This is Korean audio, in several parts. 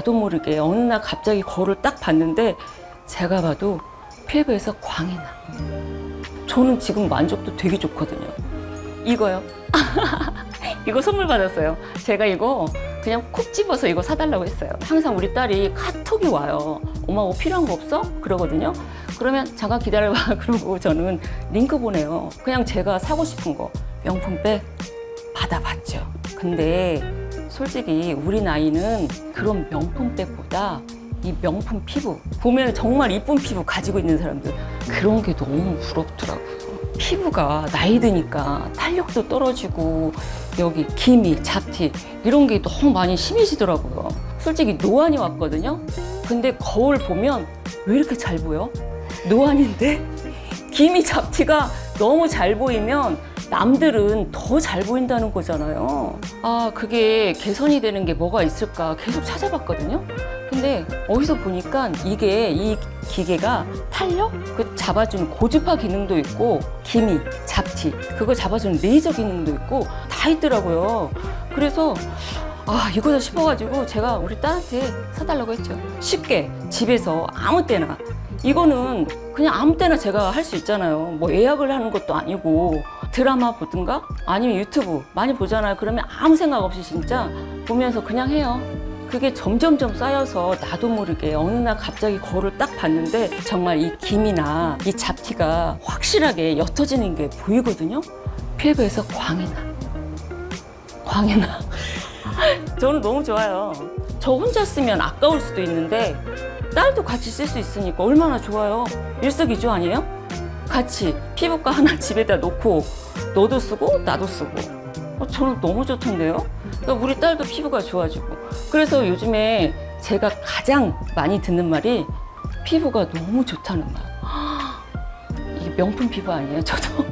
나도 모르게 어느 날 갑자기 거울을 딱 봤는데 제가 봐도 피부에서 광이 나. 저는 지금 만족도 되게 좋거든요. 이거요. 이거 선물 받았어요. 제가 이거 그냥 콕 집어서 이거 사달라고 했어요. 항상 우리 딸이 카톡이 와요. 엄마 뭐 필요한 거 없어? 그러거든요. 그러면 잠깐 기다려봐. 그러고 저는 링크 보내요. 그냥 제가 사고 싶은 거 명품백 받아봤죠. 근데 솔직히 우리 나이는 그런 명품백보다 이 명품 피부 보면 정말 이쁜 피부 가지고 있는 사람들 그런 게 너무 부럽더라고요. 피부가 나이 드니까 탄력도 떨어지고 여기 기미, 잡티 이런 게 너무 많이 심해지더라고요. 솔직히 노안이 왔거든요. 근데 거울 보면 왜 이렇게 잘 보여? 노안인데 기미, 잡티가 너무 잘 보이면 남들은 더 잘 보인다는 거잖아요. 아, 그게 개선이 되는 게 뭐가 있을까 계속 찾아봤거든요. 근데 어디서 보니까 이게 이 기계가 탄력 그 잡아주는 고주파 기능도 있고 기미, 잡티 그거 잡아주는 레이저 기능도 있고 다 있더라고요. 그래서 아 이거다 싶어가지고 제가 우리 딸한테 사달라고 했죠. 쉽게 집에서 아무 때나 이거는 그냥 아무 때나 제가 할 수 있잖아요. 뭐 예약을 하는 것도 아니고 드라마 보든가 아니면 유튜브 많이 보잖아요. 그러면 아무 생각 없이 진짜 보면서 그냥 해요. 그게 점점점 쌓여서 나도 모르게 어느 날 갑자기 거울을 딱 봤는데 정말 이 김이나 이 잡티가 확실하게 옅어지는 게 보이거든요. 피부에서 광이 나. 광이 나. 저는 너무 좋아요. 저 혼자 쓰면 아까울 수도 있는데 딸도 같이 쓸 수 있으니까 얼마나 좋아요. 일석이조 아니에요? 같이 피부과 하나 집에다 놓고 너도 쓰고 나도 쓰고 어, 저는 너무 좋던데요? 그러니까 우리 딸도 피부가 좋아지고 그래서 요즘에 제가 가장 많이 듣는 말이 피부가 너무 좋다는 말. 이게 명품 피부 아니에요? 저도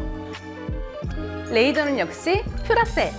레이저는 역시 퓨라셀.